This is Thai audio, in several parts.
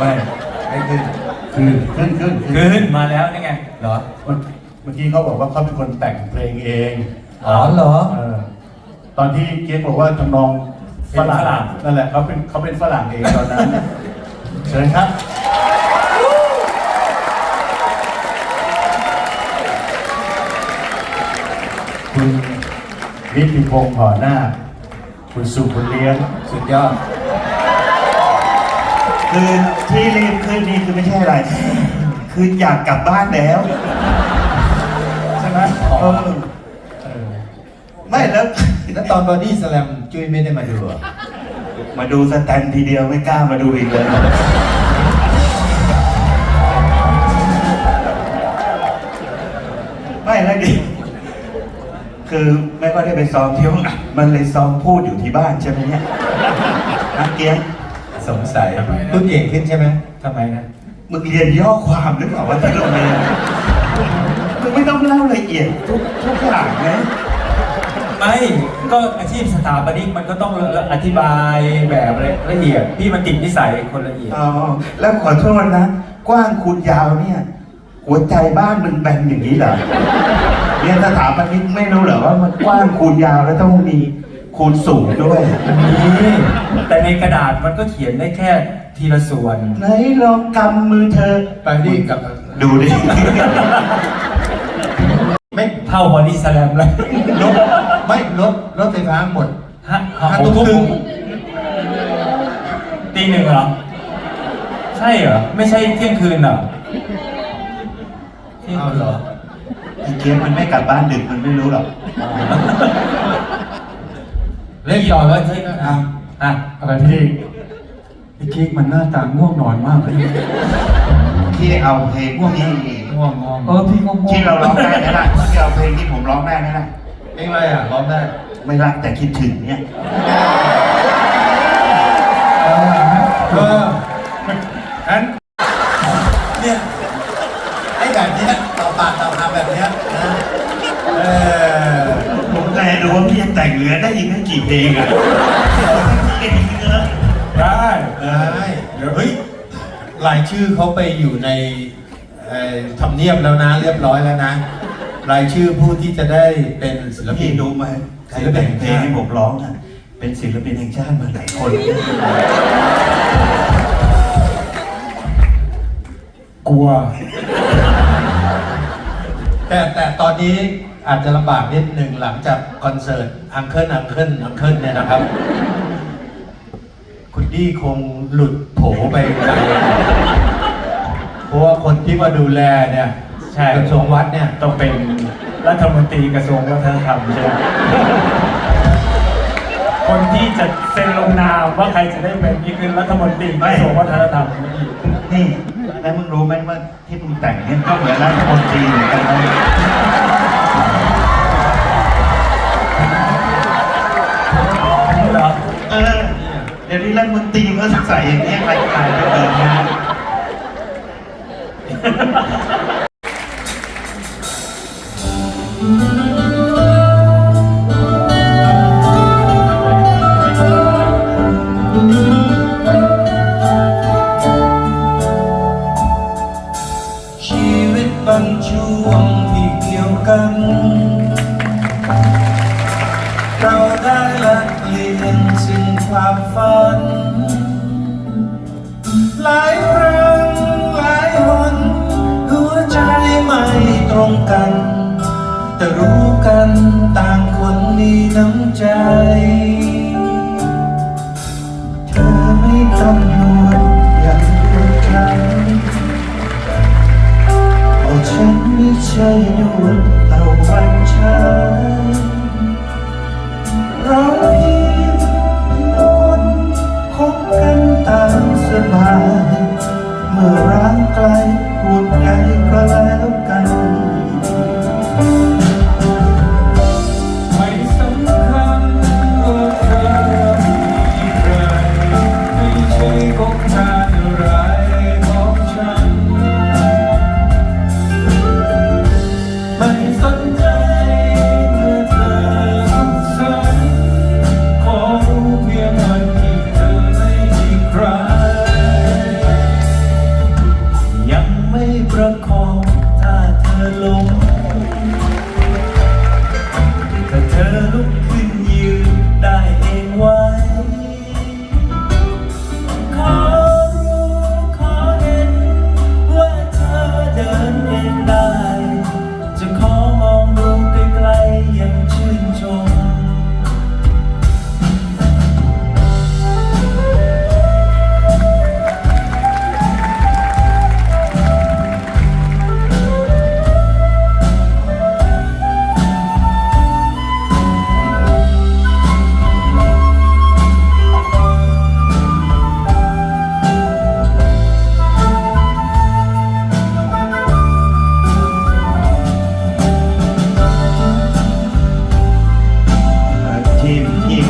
ไม่ไม่ขึ้นคือขึ้นขึ้นขึ้นขึ้นมาแล้วนี่ไงเหรอเมื่อเมื่อกี้เขาบอกว่าเขาเป็นคนแต่งเพลงเองอ๋อเหรอเออตอนที่เก๊กบอกว่าทำนองฝรั่งเป็นฝรั่งนั่นแหละเขาเป็นเขาเป็นฝรั่งเองตอนนั้นเชิญครับคุณนิติพงศ์ห่อหน้า คุณสุบุญเลี้ยง สุดยอด คือที่รีบขึ้นนี่คือไม่ใช่อะไร คืออยากกลับบ้านแล้วใช่ไหมอ๋อเออเออไม่แล้วแล้วตอนบอดี้สแลมจุ้ยไม่ได้มาดูเหรอมาดูสแตนทีเดียวไม่กล้ามาดูอีกเลย ไม่แล้วดิคือไม่ก็ได้ไปซ้อมที่ห้องอัดมันเลยซ้อมพูดอยู่ที่บ้านใช่ไหมเนี่ยนักเกียง สงสัยพูดเก่งขึ้นใช่ไหมทำไมนะ มึงเรียนย่อความหรือเปล่าว่าที่โรงเรียนมึงไม่ต้องเล่าละเอียดทุกทุกอย่างนะไม่ ก็อาชีพสถาปนิกมันก็ต้องอธิบายแบบละเอียด พี่มันติดนิสัยคนละเอียด อ๋อแล้วขอโทษนะ กว้างคูณยาวเนี่ย หัวใจบ้านมึงแบนอย่างนี้เหรอเรียนสถาปนิกไม่รู้เหรอว่ามันกว้างคูณยาวแล้วต้องมี คูณสูงด้วยนี่แต่ในกระดาษมันก็เขียนได้แค่ทีละส่วน ไหนลองกำมือเธอ ไปดิกับดูดิ ไม่เท่าบอดี้สแลมเลยรถไม่รถรถไฟฟ้าหมดฮะห้าหทุ่กมครึ่ทุ่งมตีหนึ่งเหรอ ใช่เหรอ ไม่ใช่เที่ยงคืนเหรอเที่ยงเอาคืนเหรอไอ้เกียมันไม่กลับบ้านดึกมันไม่รู้หรอก เล่นต่อแล้วที่อะอะอะไรพี่ พี่กิ๊กมันหน้าตาง่วงนอนมากเลยที่เอาเพลงที่ง่วงง่วงเออพี่ก็ง่วงที่เราร้องได้นะที่เอาเพลงที่ผมร้องได้นะเพลงอะไรอะร้องได้ไม่รักแต่คิดถึงเนี่ยเอองั้นเนี่ยไอ้แบบเนี้ยต่อปากต่อคำแบบเนี้ยนะเออ ผมแลดูว่าพี่จะ แต่งเหลือได้อีกไม่กี่เพลงอะเก่งเยอะได้ได้เดี๋ยวเฮ้ยรายชื่อเขาไปอยู่ในเอ่อทำเนียบแล้วนะ เรียบร้อยแล้วนะ รายชื่อผู้ที่จะได้เป็นศิลแล้วปิพี่นดูไหมใครแต่งเพลงให้ผมร้องอะเป็นศิลปินแห่งชาติมาหลายคนกลัว แต่แต่ตอนนี้อาจจะลำบากนิดหนึ่งหลังจากคอนเสิร์ต อังเคิลอังเคิลอังเคิลเนี่ยนะครับ คุณดี้คงหลุดโผไปไกเพราะว่าคนที่มาดูแลเนี่ยใช่กระทรวงวัดเนี่ยต้องเป็นรัฐมนตรีกระทรวงวัฒนธรรมใช่ไหมคนที่จะเซ็นลงนามว่าใครจะได้เป็นนี่คือรัฐมนตรีกระทรวงวัฒนธรรมนี่ แล้วมึงรู้ไหมว่าที่มึงแต่งเนี่ยก็เหมือนรัฐมนตรีเหมือนกันนะ เดี๋ยวนี้รัฐมนตรีก็ใส่อย่างนี้ใครขายไปเปิดงาน มีน้ำใจ เธอไม่ต้องห่วงอย่างเดียวกันโอ้ฉันไม่ใช่นวดเตะวันฉายเราเพียงคน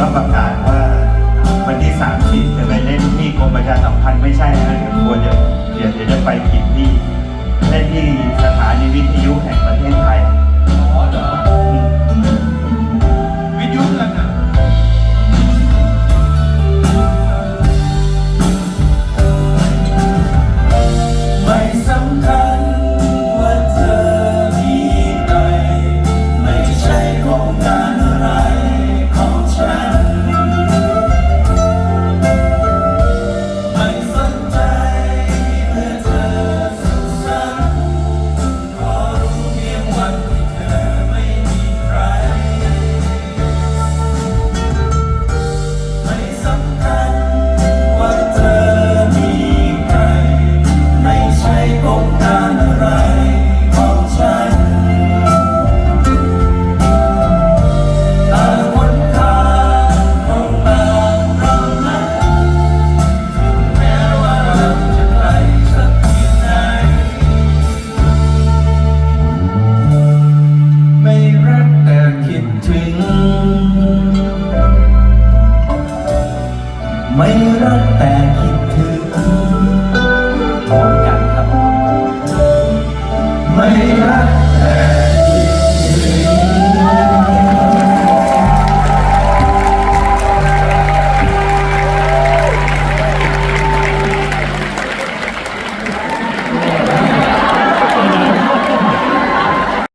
ก็ประกาศว่าวันที่30จะไปเล่นที่กรมประชาสัมพันธ์ไม่ใช่นะเดี๋ยวกลัวจะเดี๋ยวเดี๋ยวจะไปผิดที่เล่นที่สถานีวิทยุแห่งประเทศไทยอ๋อเหรอ ถึง ไม่รักแต่คิดถึง